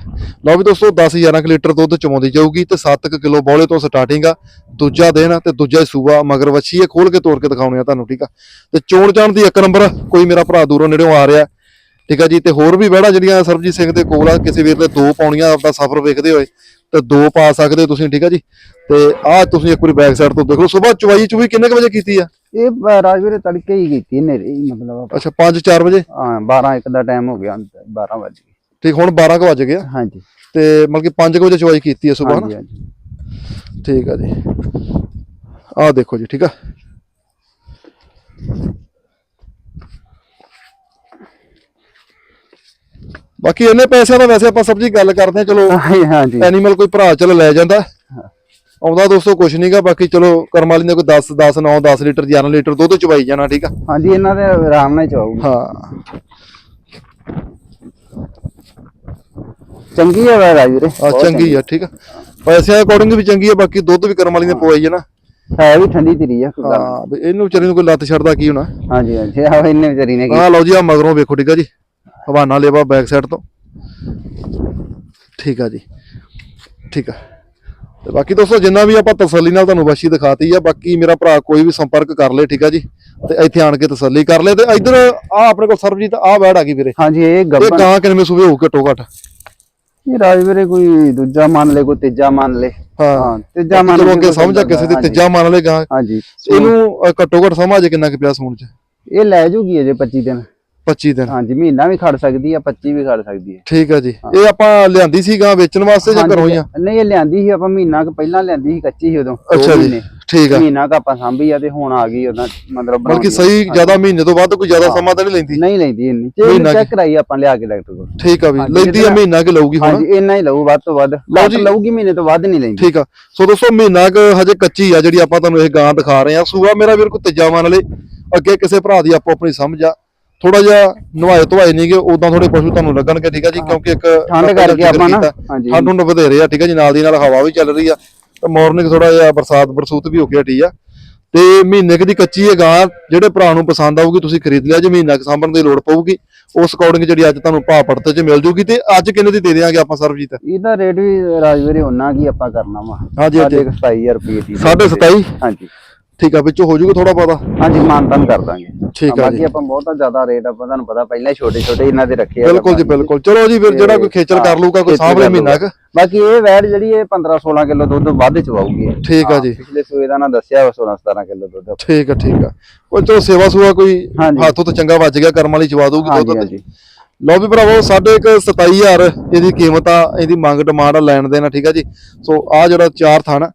ਲਓ ਵੀ ਦੋਸਤੋ 10 11 ਕੁ ਲੀਟਰ ਦੁੱਧ ਚਵਾਉਂਦੀ ਜਾਊਗੀ ਤੇ 7 ਕਿਲੋ ਬੋਲੇ ਤੋਂ ਸਟਾਰਟਿੰਗ ਆ ਦੂਜਾ ਦਿਨ ਆ ਤੇ ਦੂਜਾ ਸੂਆ ਮਗਰ ਵੱਛੀ ਹੈ ਖੋਲ ਕੇ ਤੋੜ ਕੇ ਦਿਖਾਉਣੇ ਆ ਤੁਹਾਨੂੰ ਠੀਕ ਆ ਤੇ ਚੋਣ ਚਾਣ ਦੀ ਇੱਕ ਨੰਬਰ ਕੋਈ ਮੇਰਾ ਭਰਾ ਦੂਰੋਂ ਨੇੜਿਓਂ ਆ ਰਿਹਾ ਠੀਕ ਆ ਜੀ ਤੇ ਹੋਰ ਵੀ ਵੜਾ ਜਿਹੜੀਆਂ ਸਰਬਜੀਤ ਸਿੰਘ ਦੇ ਕੋਲ ਆ ਕਿਸੇ ਵੀਰ ਨੇ ਦੋ ਪਾਉਣੀਆਂ ਆਪਦਾ ਸਫ਼ਰ ਵੇਖਦੇ ਹੋਏ ਤੇ ਦੋ ਪਾ ਸਕਦੇ ਹੋ ਤੁਸੀਂ ਠੀਕ ਆ ਜੀ? ਤੇ ਆਹ ਤੁਸੀਂ ਇੱਕ ਵਾਰੀ ਬੈਕ ਸਾਈਡ ਤੋਂ ਦੇਖ ਲਓ ਸਵੇਰ ਚਵਾਈ ਚੁਈ ਕਿੰਨੇ ਵਜੇ ਕੀਤੀ ਆ?
ਇਹ ਬ- ਰਾਜ ਵੀਰੇ ਤੜਕੇ ਹੀ ਕੀਤੀ ਨੇਰੇ ਮਤਲਬ।
ਅੱਛਾ 5 4 ਵਜੇ?
ਹਾਂ 12 ਇੱਕ ਦਾ ਟਾਈਮ ਹੋ ਗਿਆ 12 ਵਜੇ
ਠੀਕ ਹੁਣ 12 ਕੁ ਵੱਜ ਗਿਆ
ਹਾਂਜੀ।
ਤੇ ਮਤਲਬ ਕਿ 5 ਵਜੇ ਚਵਾਈ ਕੀਤੀ ਹੈ ਸਵੇਰ
ਹਾਂਜੀ ਹਾਂਜੀ।
ਠੀਕ ਆ ਜੀ। ਆਹ ਦੇਖੋ ਜੀ ਠੀਕ ਆ? ਬਾਕੀ ਇਹਨੇ ਪੈਸਿਆਂ ਦਾ ਵੈਸੇ ਆਪਾਂ ਸਬਜੀ ਗੱਲ ਕਰਦੇ ਆ ਚਲੋ
ਹਾਂਜੀ ਹਾਂਜੀ
ਐਨੀਮਲ ਕੋਈ ਭਰਾ ਚਲ ਲੈ ਜਾਂਦਾ। ਆਉਂਦਾ ਦੋਸਤੋ ਕੁਛ ਨਹੀਂਗਾ ਬਾਕੀ ਚਲੋ ਕਰਮ ਵਾਲੀ ਨੇ ਕੋਈ 10 10 9 10 ਲੀਟਰ 11 ਲੀਟਰ ਦੁੱਧ ਚਵਾਈ ਜਾਣਾ ਠੀਕ ਆ?
ਹਾਂਜੀ ਇਹਨਾਂ ਦੇ ਆਰਾਮ ਨਾਲ ਚਵਾਊਗੀ
ਹਾਂ।
ਚੰਗੀ ਹੈ ਵਾ ਰਾਜ ਵੀਰੇ।
ਆ ਚੰਗੀ ਆ ਠੀਕ ਆ। ਪੈਸਿਆਂ ਅਕੋਰਡਿੰਗ ਵੀ ਚੰਗੀ ਆ ਬਾਕੀ ਦੁੱਧ ਵੀ ਕਰਮ ਵਾਲੀ ਨੇ ਪਵਾਈ ਜਾਣਾ।
ਹੈ ਵੀ ਠੰਡੀ ਤੇਰੀ ਆ
ਹਾਂ ਇਹਨੂੰ ਵਿਚਾਰੀ ਨੂੰ ਕੋਈ ਲੱਤ ਛੱਡਦਾ ਕੀ ਹੋਣਾ।
ਹਾਂਜੀ ਹਾਂਜੀ। ਆਹ ਇੰਨੇ ਵਿਚਾਰੀ ਨੇ ਕੀ
ਆਹ ਲਓ ਜੀ ਆ ਮਗਰੋਂ ਵੇਖੋ ਠੀਕ ਆ ਜੀ। ਹਵਾਨਾ ਲੇਵਾ ਬੈਕ ਸਾਈਡ ਤੋਂ। ਠੀਕ ਆ ਜੀ। ਠੀਕ ਆ। ਤੇ ਬਾਕੀ ਦੋਸਤੋ ਜਿੰਨਾ ਵੀ ਆਪਾਂ ਤਸੱਲੀ ਨਾਲ ਤੁਹਾਨੂੰ ਵਸ਼ੀ ਦਿਖਾਤੀ ਆ ਬਾਕੀ ਮੇਰਾ ਭਰਾ ਕੋਈ ਵੀ ਸੰਪਰਕ ਕਰ ਲੇ ਠੀਕ ਆ ਜੀ। ਤੇ ਇੱਥੇ ਆਣ ਕੇ ਤਸੱਲੀ ਕਰ ਲੇ। ਤੇ ਇੱਧਰ ਆ ਆਪਣੇ ਕੋਲ ਸਰਬਜੀਤ ਆ ਬੈੜ ਆ ਗਈ ਵੀਰੇ।
ਹਾਂਜੀ ਇਹ
ਇਹ
ਗੱਬਨ
ਗਾਂ ਕਿੰਨੇ ਸੂਬੇ ਹੋਊ ਘੱਟੋ ਘੱਟ?
ਇਹ ਰਾਜ ਵੀਰੇ ਕੋਈ ਦੂਜਾ ਮੰਨ ਲੈ ਕੋਈ ਤੀਜਾ ਮੰਨ ਲੈ।
ਹਾਂ।
ਤੀਜਾ ਮੰਨ ਕੇ
ਅੱਗੇ ਸਮਝਾ ਕਿਸੇ ਦੀ ਤੀਜਾ ਮੰਨ ਲੈ ਗਾਂ
ਹਾਂਜੀ।
ਇਹਨੂੰ ਘੱਟੋ ਘੱਟ ਸਮਝ ਕਿੰਨਾ ਕਿ ਪਿਆ ਸੂਣ ਚ।
ਇਹ ਲੈ ਜੂਗੀ ਅਜੇ 25 ਦਿਨ।
25 ਦਿਨ।
ਹਾਂਜੀ ਮਹੀਨਾ ਵੀ ਖੜ ਸਕਦੀ ਆ 25 ਵੀ ਖੜ ਸਕਦੀ ਹੈ
ਠੀਕ ਆ ਜੀ। ਇਹ ਆਪਾਂ ਲਿਆਂਦੀ ਸੀ ਗਾਂ ਵੇਚਣ ਵਾਸਤੇ ਜਾਂ ਘਰੋਂ ਹੀ ਆ?
ਨਹੀਂ ਇਹ ਲਿਆਂਦੀ ਸੀ ਆਪਾਂ ਮਹੀਨਾ ਕੁ ਪਹਿਲਾਂ ਲਿਆਂਦੀ ਸੀ ਕੱਚੀ ਸੀ ਉਦੋਂ।
ਅੱਛਾ ਜੀ। ਠੀਕ ਆ।
ਮਹੀਨਾ ਕ ਆਪਾਂ ਸਾਂਭੀ ਆ ਤੇ ਹੁਣ ਆ ਗਈ ਉਹਨਾਂ ਮਤਲਬ
ਬਲਕਿ। ਸਹੀ ਜ਼ਿਆਦਾ ਮਹੀਨੇ ਤੋਂ ਵੱਧ ਕੋਈ ਜ਼ਿਆਦਾ ਸਮਾਂ ਤਾਂ ਨਹੀਂ ਲੈਂਦੀ?
ਨਹੀਂ ਲੈਂਦੀ ਇੰਨੀ। ਚੈੱਕ ਕਰਾਈ ਆਪਾਂ ਲਿਆ ਕੇ ਡਾਕਟਰ ਕੋਲ
ਠੀਕ ਆ ਵੀ ਲੈਂਦੀ ਆ ਮਹੀਨਾ ਕਿ ਲਊਗੀ ਹੁਣ?
ਹਾਂਜੀ ਇੰਨਾ ਹੀ ਲਊ ਵੱਧ ਤੋਂ ਵੱਧ। ਲਊਗੀ ਮਹੀਨੇ ਤੋਂ ਵੱਧ ਨਹੀਂ ਲੈਂਦੀ।
ਠੀਕ ਆ। ਸੋ ਦੋਸਤੋ ਮਹੀਨਾ ਕੁ ਹਜੇ ਕੱਚੀ ਆ ਜਿਹੜੀ ਆਪਾਂ ਤੁਹਾਨੂੰ ਇਹ ਗਾਂ ਦਿਖਾ ਰਹੇ ਆ। ਸੂਆ ਮੇਰਾ ਵੀਰ ਕੋ ਤੀਜਾ ਮੰਨ ਲੈ ਅੱਗੇ ਕਿਸੇ ਭਰਾ ਦੀ ਆਪੋ ਆਪਣੀ ਸਮਝ ਆ। ਥੋੜਾ ਜਿਹਾ ਨਵਾਏ ਧਵਾਏ ਨਹੀਂਗੇ ਉਦਾਂ ਥੋੜੇ ਪਸ਼ੂ ਤੁਹਾਨੂੰ ਲੱਗਣਗੇ ਠੀਕ ਆ ਜੀ? ਕਿਉਂਕਿ ਇੱਕ
ਠੰਡ ਕਰਕੇ ਆਪਾਂ ਨਾ
ਠੰਡ ਨੂੰ ਵਧੇਰੇ ਆ ਠੀਕ ਆ ਜੀ? ਨਾਲ ਦੀ ਨਾਲ ਹਵਾ ਵੀ ਚੱਲ ਰਹੀ ਆ। ਤੇ ਮਾਰਨਿੰਗ ਥੋੜਾ ਜਿਹਾ ਬਰਸਾਤ ਬਰਸੂਤ ਵੀ ਹੋ ਗਿਆ ਠੀਕ ਆ। ਤੇ ਮਹੀਨੇ ਦੀ ਕੱਚੀ ਹੈ ਗਾਂ ਜਿਹੜੇ ਭਰਾ ਨੂੰ ਪਸੰਦ ਆਊਗੀ ਤੁਸੀਂ ਖਰੀਦ ਲਿਆ ਜੇ ਮਹੀਨਾ ਕੁ ਸਾਂਭਣ ਦੀ ਲੋੜ ਪਊਗੀ। ਉਸ ਅਕੋਰਡਿੰਗ ਜਿਹੜੀ ਅੱਜ ਤੁਹਾਨੂੰ ਭਾਅ ਪੜਤੇ ਚ ਮਿਲ ਜੂਗੀ ਤੇ ਅੱਜ ਕਿੰਨੇ ਦੀ ਦੇ ਦੇਵਾਂਗੇ ਆਪਾਂ ਸਰਬਜੀਤ?
ਇਹਦਾ ਰੇਟ ਵੀ ਰਾਜਵੀਰੇ ਉਹਨਾਂ ਕੀ ਆਪਾਂ ਕਰਨਾ ਵਾ?
ਹਾਂਜੀ, ਹਾਂਜੀ।
27000 ਰੁਪਏ ਦੀ।
ਸਾਢੇ ਸਤਾਈ?
ਹਾਂਜੀ।
ਠੀਕ ਆ ਵਿੱਚੋਂ ਹੋ ਜੂਗਾ ਥੋੜਾ ਬਹੁਤਾ?
ਹਾਂਜੀ ਮਾਨਤਨ ਕਰ ਦਾਂਗੇ।
ਠੀਕ ਆ
ਬਾਕੀ
ਜੀ।
ਆਪਾਂ ਬਹੁਤਾ ਜ਼ਿਆਦਾ ਰੇਟ ਆਪਾਂ ਤੁਹਾਨੂੰ ਪਤਾ ਪਹਿਲਾਂ ਛੋਟੇ ਛੋਟੇ ਇਹਨਾਂ ਦੇ ਰੱਖੇ ਆ
ਬਿਲਕੁਲ ਜੀ ਬਿਲਕੁਲ। ਚਲੋ ਜੀ ਫਿਰ ਜਿਹੜਾ ਕੋਈ ਖੇਚਲ ਕਰ ਲੂਗਾ ਕੋਈ ਲੈ ਮਹੀਨਾ ਕੁ।
ਬਾਕੀ ਇਹ ਵੈੜ ਜਿਹੜੀ ਇਹ 15 16 ਕਿਲੋ ਦੁੱਧ ਵੱਧ ਚਵਾਉਗੀ
ਠੀਕ ਆ ਜੀ।
ਪਿਛਲੇ ਸੂਏ ਦਾ ਨਾ ਦੱਸਿਆ ਵਾ 16 17 ਕਿਲੋ ਦੁੱਧ
ਠੀਕ ਆ ਠੀਕ ਆ। ਉਹ ਚਲੋ ਸੇਵਾ ਸੂਆ ਕੋਈ। ਹੱਥੋਂ ਤਾਂ ਚੰਗਾ ਵੱਜ ਗਿਆ ਕਰਮ ਵਾਲੀ ਚਵਾ ਦੂਗੀ ਦੁੱਧ
ਹਾਂਜੀ
ਲਓ ਵੀ ਭਰਾਵੋ ਸਾਢੇ ਇੱਕ 27000 ਇਹਦੀ ਕੀਮਤ ਆ ਇਹਦੀ ਮੰਗ ਡਿਮਾਂਡ ਆ ਲੈਣ ਦੇਣਾ ਠੀਕ ਆ ਜੀ। ਸੋ ਆ ਜਿਹੜਾ ਚਾਰ ਥਣ ਆ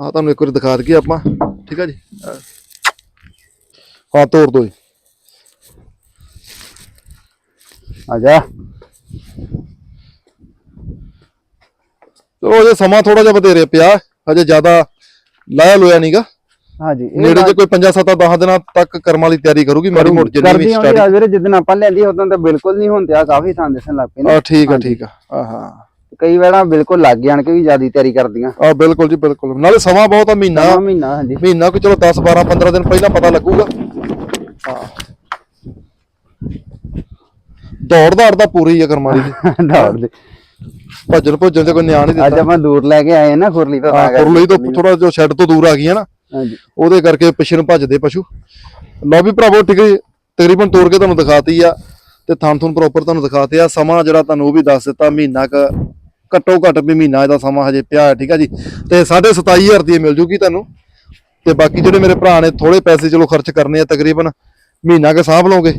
ਤੁਹਾਨੂੰ ਇੱਕ ਵਾਰੀ ਦਿਖਾ ਦਈਏ ਆਪਾਂ। ਠੀਕ ਆ ਜੀ? ਆਹ। ਹਾਂ ਤੋੜ ਦੋ ਜੀ।
ਆ ਜਾ।
ਚਲੋ ਅਜੇ ਸਮਾਂ ਥੋੜਾ ਜਿਹਾ ਵਧੇਰੇ ਪਿਆ ਹਜੇ ਜ਼ਿਆਦਾ ਲਾਇਆ ਲੋਇਆ ਨਹੀਂਗਾ
ਹਾਂਜੀ
ਨੇੜੇ ਜੇ ਕੋਈ 5 7 10 ਦਿਨਾਂ ਤੱਕ ਕਰਮ ਵਾਲੀ ਤਿਆਰੀ ਕਰੂਗੀ ਮਾੜੀ ਮੋਟੀ ਜਿੰਨੀ ਵੀ
ਕਰਦੀ
ਸਟਾਰਟ
ਰਾਜਵੀਰੇ ਜਿੱਦਣ ਆਪਾਂ ਲੈਂਦੀ ਉਦੋਂ ਤਾਂ ਬਿਲਕੁਲ ਨਹੀਂ ਹੁੰਦੇ ਆ ਕਾਫੀ ਥਾਂ ਦਿਸਣ ਲੱਗ ਪਏ ਨੇ।
ਆ ਠੀਕ ਆ ਠੀਕ ਆ। ਹਾਂ ਹਾਂ
ਕਈ ਵਾਰਾਂ ਬਿਲਕੁਲ ਲੱਗ ਜਾਣ ਕੇ ਵੀ ਜ਼ਿਆਦਾ ਤਿਆਰੀ ਕਰਦੀਆਂ।
ਆ ਬਿਲਕੁਲ ਜੀ ਬਿਲਕੁਲ। ਨਾਲੇ ਸਮਾਂ ਬਹੁਤ ਆ ਮਹੀਨਾ।
ਨਵਾਂ ਮਹੀਨਾ ਹਾਂਜੀ।
ਮਹੀਨਾ ਕੋ ਚਲੋ 10 12 15 ਦਿਨ ਪਹਿਲਾਂ ਪਤਾ ਲੱਗੂਗਾ। ਹਾਂ। ਦੌੜ ਦੌੜ ਦਾ ਪੂਰੀ ਆ ਕਰਮਾਲੀ ਦੀ।
ਦੌੜ ਦੇ।
ਭੱਜਣ ਭੁੱਜਣ ਤੇ ਕੋਈ ਨਿਆਣ ਨਹੀਂ
ਅੱਜ
ਦਿੱਤਾ।
ਆਪਾਂ ਦੂਰ ਲੈ ਕੇ ਆਏ ਨਾ ਖੁਰਲੀ ਤੋਂ ਤਾਂ।
ਕੁਰਲੀ ਤੋਂ ਥੋੜਾ ਜਿਹਾ ਸ਼ੈੱਡ ਤੋਂ ਦੂਰ ਆ ਗਈਆਂ ਨਾ।
ਹਾਂਜੀ।
ਉਹਦੇ ਕਰਕੇ ਪਿੱਛੇ ਨੂੰ ਭੱਜਦੇ ਪਸ਼ੂ। ਲਓ ਵੀ ਭਰਾਵੋ ਠੀਕ ਹੈ ਜੀ, ਤਕਰੀਬਨ ਤੋੜ ਕੇ ਤੁਹਾਨੂੰ ਦਿਖਾਤੀ ਆ ਤੇ ਥਾਂ ਥੂਨ ਪ੍ਰੋਪਰ ਤੁਹਾਨੂੰ ਦਿਖਾਤੇ ਆ। ਸਮਾਂ ਜਿਹੜਾ ਤੁਹਾਨੂੰ ਉਹ ਵੀ ਦੱਸ ਦਿੱਤਾ ਮਹੀਨਾ ਕ ਘੱਟੋ ਘੱਟ ਵੀ ਮਹੀਨਾ ਇਹਦਾ ਸਮਾਂ ਹਜੇ ਪਿਆ ਹੈ ਠੀਕ ਆ ਜੀ? ਤੇ 27500 ਦੀ ਮਿਲ ਜੂਗੀ ਤੁਹਾਨੂੰ। ਤੇ ਬਾਕੀ ਜਿਹੜੇ ਮੇਰੇ ਭਰਾ ਨੇ ਥੋੜੇ ਪੈਸੇ ਚਲੋ ਖਰਚ ਕਰਨੇ ਆ ਤਕਰੀਬਨ ਮਹੀਨਾ ਕ ਸਾਂਭ ਲਓਗੇ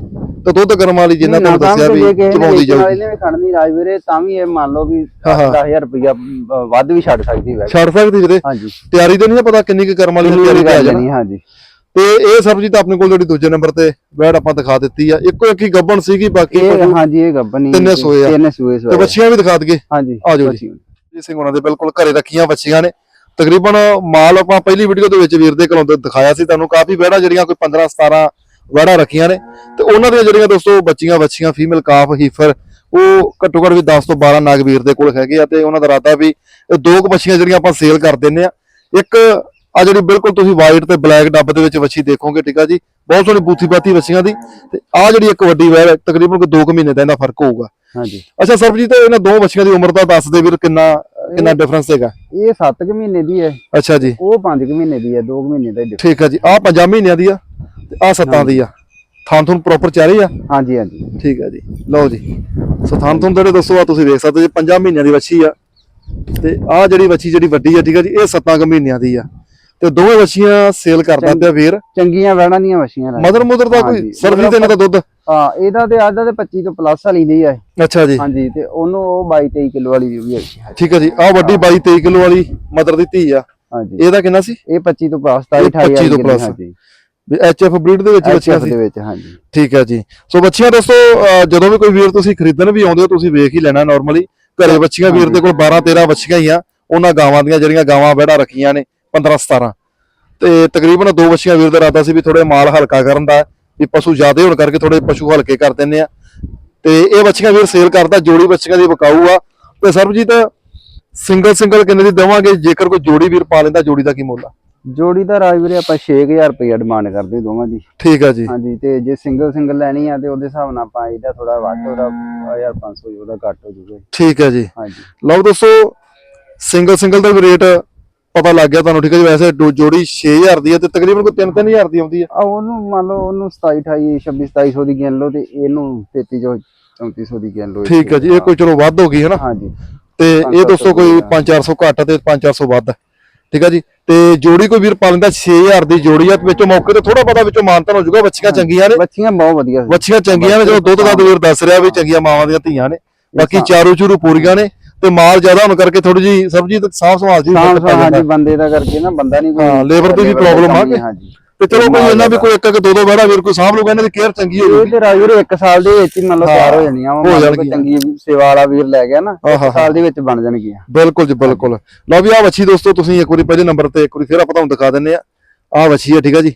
ਤੇ ਦੁੱਧ ਕਰਮ ਵਾਲੀ ਜਿੰਨਾ ਤੁਹਾਨੂੰ ਦੱਸਿਆ ਵੀ ਚਵਾਉਂਦੀ ਜਾਊਗੀ।
ਨੇ ਖੜਨੀ ਰਾਜਵੀਰੇ ਤਾਂ ਵੀ ਇਹ ਮੰਨ ਲਓ ਵੀ
ਹਾਂ, ਹਾਂ।
10000 ਰੁਪਇਆ ਵੱਧ ਵੀ ਛੱਡ ਸਕਦੀ ਹੈ
ਛੱਡ ਸਕਦੀ ਵੀਰੇ।
ਹਾਂਜੀ।
ਤਿਆਰੀ ਤੇ ਨਹੀਂ ਪਤਾ ਕਿੰਨੀ ਕੁ ਕਰਮ ਵਾਲੀ ਤਿਆਰੀ ਆ ਜਾਣਾ
ਹਾਂਜੀ।
ਤੇ ਇਹ ਸਬਜ਼ੀ ਤਾਂ ਆਪਣੇ ਕੋਲ ਜਿਹੜੀ ਦੂਜੇ ਨੰਬਰ ਤੇ ਬੈੜ ਆਪਾਂ ਦਿਖਾ ਦਿੱਤੀ ਆ। ਇੱਕੋ ਇੱਕ ਹੀ ਗੱਬਣ ਸੀਗੀ ਬਾਕੀ
ਇਹ ਹਾਂਜੀ ਇਹ ਗੱਬਨ ਹੀ
ਤਿੰਨੇ ਸੂਏ ਆ।
ਤਿੰਨੇ ਸੂਏ
ਤੇ
ਸੂਏ
ਬੱਚੀਆਂ ਵੀ ਦਿਖਾ ਦਈਏ।
ਹਾਂਜੀ
ਆ ਜਾਓ ਜੀ। ਜੀ ਸਿੰਘ ਉਹਨਾਂ ਦੇ ਬਿਲਕੁਲ ਘਰੇ ਰੱਖੀਆਂ ਬੱਚੀਆਂ ਨੇ। ਤਕਰੀਬਨ ਮਾਲ ਆਪਾਂ ਪਹਿਲੀ ਵੀਡੀਓ ਦੇ ਵਿੱਚ ਵੀਰ ਦੇ ਘਰੋਂ ਤੋਂ ਦਿਖਾਇਆ ਸੀ ਤੁਹਾਨੂੰ। ਕਾਫੀ ਵੜਾ ਜਿਹੜੀਆਂ ਕੋਈ 15 17 ਵੜਾ ਰੱਖੀਆਂ ਨੇ। ਤੇ ਉਹਨਾਂ ਦੀਆਂ ਜਿਹੜੀਆਂ ਦੋਸਤੋ ਬੱਚੀਆਂ ਬੱਚੀਆਂ ਫੀਮੇਲ ਕਾਫ ਹੀਫਰ ਉਹ ਘੱਟੋ ਘੱਟ ਵੀ 10 ਤੋਂ 12 ਨਗ ਵੀਰ ਦੇ ਕੋਲ ਹੈਗੇ ਆ। ਤੇ ਉਹਨਾਂ ਦਾ ਇਰਾਦਾ ਵੀ ਇਹ ਦੋ ਕੁ ਵੱਛੀਆਂ ਜਿਹੜੀਆਂ ਆਪਾਂ ਸੇਲ ਕਰ ਦਿੰਨੇ ਆ। ਇੱਕ ਆ ਜਿਹੜੀ ਬਿਲਕੁਲ ਤੁਸੀਂ ਵਾਈਟ ਤੇ ਬਲੈਕ ਡੱਬ ਦੇ ਵਿੱਚ ਵੱਛੀ ਦੇਖੋਗੇ ਠੀਕ ਆ ਜੀ? ਬਹੁਤ ਸੋਹਣੀ ਬੂਥੀ ਬਾਤੀ ਵੱਛੀਆਂ ਦੀ। ਤੇ ਆ ਜਿਹੜੀ ਇੱਕ ਵੱਡੀ ਵੈਰ ਹੈ, ਤਕਰੀਬਨ ਕੋਈ 2 ਮਹੀਨੇ ਦਾ ਇਹਦਾ ਫ਼ਰਕ ਹੋਊਗਾ।
ਹਾਂਜੀ।
ਅੱਛਾ ਸਰਬਜੀਤ ਇਹਨਾਂ ਦੋ ਵੱਛੀਆਂ ਦੀ ਉਮਰ ਦਾ ਦੱਸ ਦੇ ਵੀਰ ਕਿੰਨਾ ਕਿੰਨਾ ਡਿਫਰੈਂਸ ਹੈਗਾ?
ਇਹ 7 ਮਹੀਨੇ ਦੀ ਹੈ।
ਅੱਛਾ ਜੀ।
ਉਹ 5 ਮਹੀਨੇ ਦੀ ਹੈ 2 ਮਹੀਨੇ ਦਾ ਹੀ difference।
ਠੀਕ ਆ ਜੀ। ਆ ਪੰਜਾਂ ਮਹੀਨਿਆਂ ਦੀ ਆ ਤੇ ਆ ਸੱਤਾਂ ਦੀ ਆ। ਥਾਂ ਤੁਹਾਨੂੰ ਪ੍ਰੋਪਰ ਚਾਰੀ ਆ?
ਹਾਂਜੀ ਹਾਂਜੀ।
ਠੀਕ ਆ ਜੀ। ਲਓ ਜੀ। ਸੋ ਥਾਂ ਤੁਹਾਨੂੰ ਜਿਹੜੇ ਦੱਸੋ ਆ ਤੁਸੀਂ ਵੇਖ ਸਕਦੇ ਜੀ ਪੰਜਾਂ ਮਹੀਨਿਆਂ ਦੀ ਵੱਛੀ ਆ। ਤੇ ਆ ਜਿਹੜੀ ਵੱਛੀ ਜਿਹੜੀ ਵੱਡੀ ਆ ਠੀਕ ਆ ਜੀ ਇਹ ਸੱਤਾਂ ਕੁ ਮਹੀਨਿਆਂ ਦੀ ਆ। ਤੇ ਦੋਵੇਂ ਵੱਛੀਆਂ ਸੇਲ ਕਰਦਾ ਪਿਆ ਵੀਰ।
ਚੰਗੀਆਂ ਵਹਿਣਾਂ ਦੀਆਂ ਵਸ਼ੀਆਂ ਨੇ।
ਮਦਰ ਮੁਦਰ ਦਾ ਕੋਈ ਸਰਵਿਸ ਇਹਨਾਂ ਦਾ ਦੁੱਧ?
ਹਾਂ ਇਹਦਾ ਤੇ ਆਦਾ ਤੇ 25 ਤੋਂ ਪਲੱਸ ਵਾਲੀ ਦੀ ਹੈ
ਅੱਛਾ ਜੀ।
ਹਾਂਜੀ ਤੇ ਉਹਨੂੰ ਉਹ 22 23 ਕਿਲੋ ਵਾਲੀ ਵੀ ਹੈਗੀ ਹੈ
ਠੀਕ ਆ ਜੀ ਆ ਵੱਡੀ 22 23 ਕਿਲੋ ਵਾਲੀ ਮਦਰ ਦੀ ਧੀ ਆ।
ਹਾਂਜੀ।
ਇਹਦਾ ਕਿੰਨਾ ਸੀ?
ਇਹ 25 ਤੋਂ ਪਲੱਸ 27
ਇਹ
28
25 ਤੋਂ plus।
ਹਾਂਜੀ।
ਵੀ ਐਚਐਫ ਬਰੀਡ ਦੇ ਵਿੱਚ ਵੱਛੀਆਂ ਸੀ।
ਦੇ ਵਿੱਚ ਹਾਂਜੀ।
ਠੀਕ ਹੈ ਜੀ। ਸੋ ਬੱਚੀਆਂ ਦੋਸਤੋ ਜਦੋਂ ਵੀ ਕੋਈ ਵੀਰ ਤੁਸੀਂ ਖਰੀਦਣ ਵੀ ਆਉਂਦੇ ਹੋ ਤੁਸੀਂ ਵੇਖ ਹੀ ਲੈਣਾ ਨਾਰਮਲੀ ਘਰੇ ਬੱਚੀਆਂ ਵੀਰ ਦੇ ਕੋਲ 12 13 ਬੱਚੀਆਂ ਹੀ ਆ। ਉਹਨਾਂ ਗਾਵਾਂ ਦੀਆਂ ਜਿਹੜੀਆਂ ਗਾਵਾਂ ਵੜਾ ਰੱਖੀਆਂ ਨੇ। 15 17 ਤੇ ਤਕਰੀਬਨ ਦੋ ਬੱਚੀਆਂ ਵੀਰ ਦਾ ਇਰਾਦਾ ਸੀ ਵੀ ਥੋੜੇ ਮਾਲ ਹਲਕਾ ਕਰਨ ਦਾ ਵੀ ਪਸ਼ੂ ਜ਼ਿਆਦੇ ਹੋਣ ਕਰਕੇ ਥੋੜੇ ਪਸ਼ੂ ਹਲਕੇ ਕਰ ਦਿੰਨੇ ਆ। ਤੇ ਇਹ ਬੱਚੀਆਂ ਵੀਰ ਸੇਲ ਕਰਦਾ ਜੋੜੀ ਬੱਚੀਆਂ ਦੀ ਵਿਕਾਊ ਆ। ਤੇ ਸਰਬਜੀਤ ਸਿੰਗਲ ਸਿੰਗਲ ਕਿੰਨੇ ਦੀ ਦੇਵਾਂਗੇ? ਜੇਕਰ ਕੋਈ ਜੋੜੀ ਵੀਰ ਪਾ ਲੈਂਦਾ ਜੋੜੀ ਦਾ ਕੀ ਮੁੱਲ ਆ?
ਜੋੜੀ ਦਾ ਰਾਜ ਵੀਰੇ ਆਪਾਂ 6000 ਰੁਪਏ ਡਿਮਾਂਡ ਕਰਦੇ ਦੋਵਾਂ ਦੀ।
ਠੀਕ ਆ ਜੀ।
ਹਾਂਜੀ ਤੇ ਜੇ ਸਿੰਗਲ ਸਿੰਗਲ ਲੈਣੀ ਆ ਤੇ ਉਹਦੇ ਹਿਸਾਬ ਨਾਲ ਆਪਾਂ ਇਹਦਾ ਥੋੜਾ ਵੱਧ ਉਹਦਾ 1500 ਉਹਦਾ ਘੱਟ ਹੋ ਜਾਊਗਾ।
ਠੀਕ ਹੈ ਜੀ।
ਹਾਂਜੀ।
ਲਓ ਦੋਸਤੋ ਸਿੰਗਲ ਸਿੰਗਲ ਦਾ ਵੀ ਰੇਟ ਪਤਾ ਲੱਗ ਗਿਆ ਤੁਹਾਨੂੰ ਠੀਕ ਹੈ ਜੀ? ਵੈਸੇ ਡੋ- ਜੋੜੀ 6000 ਦੀ ਹੈ ਤੇ ਤਕਰੀਬਨ ਕੋਈ 3-3000 ਦੀ ਆਉਂਦੀ ਹੈ।
ਆ ਉਹਨੂੰ ਮੰਨ ਲਓ ਉਹਨੂੰ 27 28 26 2700 ਦੀ ਗਿਣ ਲਓ ਤੇ ਇਹਨੂੰ 33 ਜੋ 3400 ਦੀ ਗਿਣ ਲਓ।
ਠੀਕ ਹੈ ਜੀ ਇਹ ਕੋਈ ਚਲੋ ਵੱਧ ਹੋ ਗਈ ਹੈ ਨਾ?
ਹਾਂਜੀ।
ਤੇ ਇਹ
ਸੱਤ
ਦੋਸਤੋ ਕੋਈ
ਦੀ ਆ।
5-400 ਘੱਟ ਤੇ 5-400 ਵੱਧ ਠੀਕ ਹੈ ਜੀ? ਤੇ ਜੋੜੀ ਕੋਈ ਵੀਰ ਪਾ ਲੈਂਦਾ 6000 ਦੀ ਜੋੜੀ ਆ ਵਿੱਚੋਂ ਮੌਕੇ ਤੇ ਥੋੜਾ ਪਤਾ ਵਿੱਚੋਂ ਮਾਨਤਨ ਹੋ ਜਾਊਗਾ ਬੱਚੀਆਂ ਚੰਗੀਆਂ ਨੇ।
ਬੱਚੀਆਂ ਬਹੁਤ ਵਧੀਆ
ਬੱਚੀਆਂ ਚੰਗੀਆਂ ਨੇ ਜਦੋਂ ਦੁੱਧ ਦਾ ਵੀਰ ਦੱਸ ਰਿਹਾ ਵੀ ਚੰਗੀਆਂ ਮਾਵਾਂ ਦੀਆਂ ਧੀਆਂ ਨੇ। ਬਾਕੀ ਚਾਰੂ ਚੂਰੂ ਪੂਰੀਆਂ ਨੇ। ਤੇ ਮਾਲ ਜ਼ਿਆਦਾ ਹੋਣ ਕਰਕੇ ਥੋੜੀ ਜੀ ਸਬਜ਼ੀ ਤੇ ਸਾਫ਼ ਸੰਭਾਲ ਜੀ
ਸਾਂਭ ਹਾਂਜੀ। ਬੰਦੇ ਦਾ ਕਰਕੇ ਨਾ ਬੰਦਾ ਨਹੀਂ
ਹਾਂ, labor ਦੀ ਵੀ problem ਆ?
ਹਾਂਜੀ
ਤੇ ਚਲੋ ਕੋਈ ਇਹਨਾਂ ਵੀ ਕੋਈ ਇੱਕ ਇੱਕ ਦੋ ਦੋ ਬਹਿੜਾ ਵੀਰ ਕੋਈ ਸਾਂਭ ਲੂਗਾ ਇਹਨਾਂ ਦੀ ਕੇਅਰ ਚੰਗੀ
ਇਹ ਤੇ ਰਾਜੂਰ ਇੱਕ ਸਾਲ ਦੇ ਵਿੱਚ ਹੀ ਮੰਨ ਲਓ ਤਿਆਰ ਹੋ ਜਾਣੀਆਂ ਵਾ
ਹੋ
ਮੰਨ ਲਓ
ਜਾਣਗੀਆਂ।
ਕੋਈ ਚੰਗੀ ਸੇਵਾ ਵਾਲਾ ਵੀਰ ਲੈ ਗਿਆ ਨਾ
ਆਹਾ।
ਇੱਕ ਸਾਲ ਦੇ ਵਿੱਚ ਬਣ ਜਾਣਗੀਆਂ
ਬਿਲਕੁਲ ਜੀ ਬਿਲਕੁਲ ਲਓ ਵੀ ਆ ਵੱਛੀ ਦੋਸਤੋ ਤੁਸੀਂ ਇੱਕ ਵਾਰੀ ਪਹਿਲੇ ਨੰਬਰ ਤੇ ਇੱਕ ਵਾਰੀ ਫਿਰ ਆਪਾਂ ਤੁਹਾਨੂੰ ਦਿਖਾ ਦਿੰਨੇ ਆ ਆ ਵੱਛੀ ਹੈ ਠੀਕ ਹੈ ਜੀ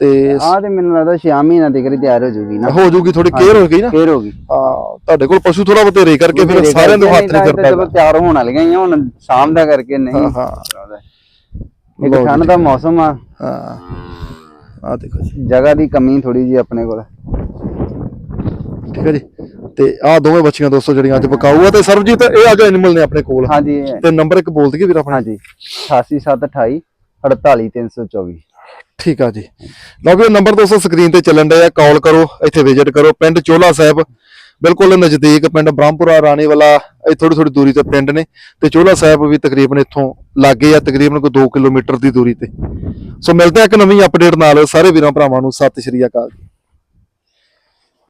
ਤੇ
ਆਹ ਤੇ ਮੈਨੂੰ ਲੱਗਦਾ 6 ਮਹੀਨਿਆਂ ਤੱਕ ਹੀ ਤਿਆਰ ਹੋ ਜੂਗੀ ਨਾ।
ਹੋ ਜੂਗੀ ਥੋੜੀ ਕੇਅਰ ਹੋ ਗਈ ਨਾ?
ਫੇਰ ਹੋ ਗਈ।
ਆ ਤੁਹਾਡੇ ਕੋਲ ਪਸ਼ੂ ਥੋੜਾ ਬਤੇਰੇ ਕਰਕੇ ਫਿਰ ਸਾਰਿਆਂ ਨੂੰ ਹੱਥ ਨਹੀਂ ਫਿਰਦਾ
ਚਲੋ ਤਿਆਰ ਹੋਣ ਵਾਲੀਆਂ ਹੀ ਆ, ਹੁਣ ਸ਼ਾਮ ਦਾ ਕਰਕੇ ਨਹੀਂ।
ਹਾਂ ਹਾਂ।
ਇੱਕ ਠੰਡ ਦਾ ਮੌਸਮ ਆ।
ਹਾਂ ਆ ਦੇਖੋ ਜੀ।
ਜਗ੍ਹਾ ਦੀ ਕਮੀ ਥੋੜੀ ਜੀ ਆਪਣੇ ਕੋਲ।
ਠੀਕ ਹੈ ਜੀ। ਤੇ ਆ ਦੋਵੇਂ ਬੱਚੀਆਂ ਦੋਸਤੋ ਜਿਹੜੀਆਂ ਅੱਜ ਬਕਾਊ ਆ ਤੇ ਸਰਬਜੀਤ ਇਹ ਅੱਜ ਐਨੀਮਲ ਨੇ ਆਪਣੇ ਕੋਲ।
ਹਾਂਜੀ।
ਤੇ ਨੰਬਰ ਇੱਕ ਬੋਲ ਦਈਏ ਵੀਰ ਆਪਣਾ?
ਹਾਂਜੀ। 88728 48324
ਠੀਕ ਆ ਜੀ। ਲਓ ਵੀ ਨੰਬਰ ਦੋਸਤੋ ਸਕਰੀਨ ਤੇ ਚੱਲਣ ਡਿਆ ਕਾਲ ਕਰੋ, ਇੱਥੇ ਵਿਜ਼ਿਟ ਕਰੋ। ਪਿੰਡ ਚੋਲਾ ਸਾਹਿਬ, ਬਿਲਕੁਲ ਨਜ਼ਦੀਕ ਪਿੰਡ ਬ੍ਰਹਮਪੁਰਾ ਰਾਣੀ ਵਾਲਾ, ਇਹ ਥੋੜੀ ਥੋੜੀ ਦੂਰੀ ਤੇ ਪਿੰਡ ਨੇ। ਤੇ ਚੋਲਾ ਸਾਹਿਬ ਵੀ ਤਕਰੀਬਨ ਇੱਥੋਂ ਲਾਗੇ ਆ, ਤਕਰੀਬਨ ਕੋਈ 2 ਕਿਲੋਮੀਟਰ ਦੀ ਦੂਰੀ ਤੇ। ਸੋ ਮਿਲਦੇ ਆ ਇੱਕ ਨਵੀਂ ਅਪਡੇਟ ਨਾਲ। ਸਾਰੇ ਵੀਰਾਂ ਭਰਾਵਾਂ ਨੂੰ ਸਤਿ ਸ਼੍ਰੀ ਅਕਾਲ।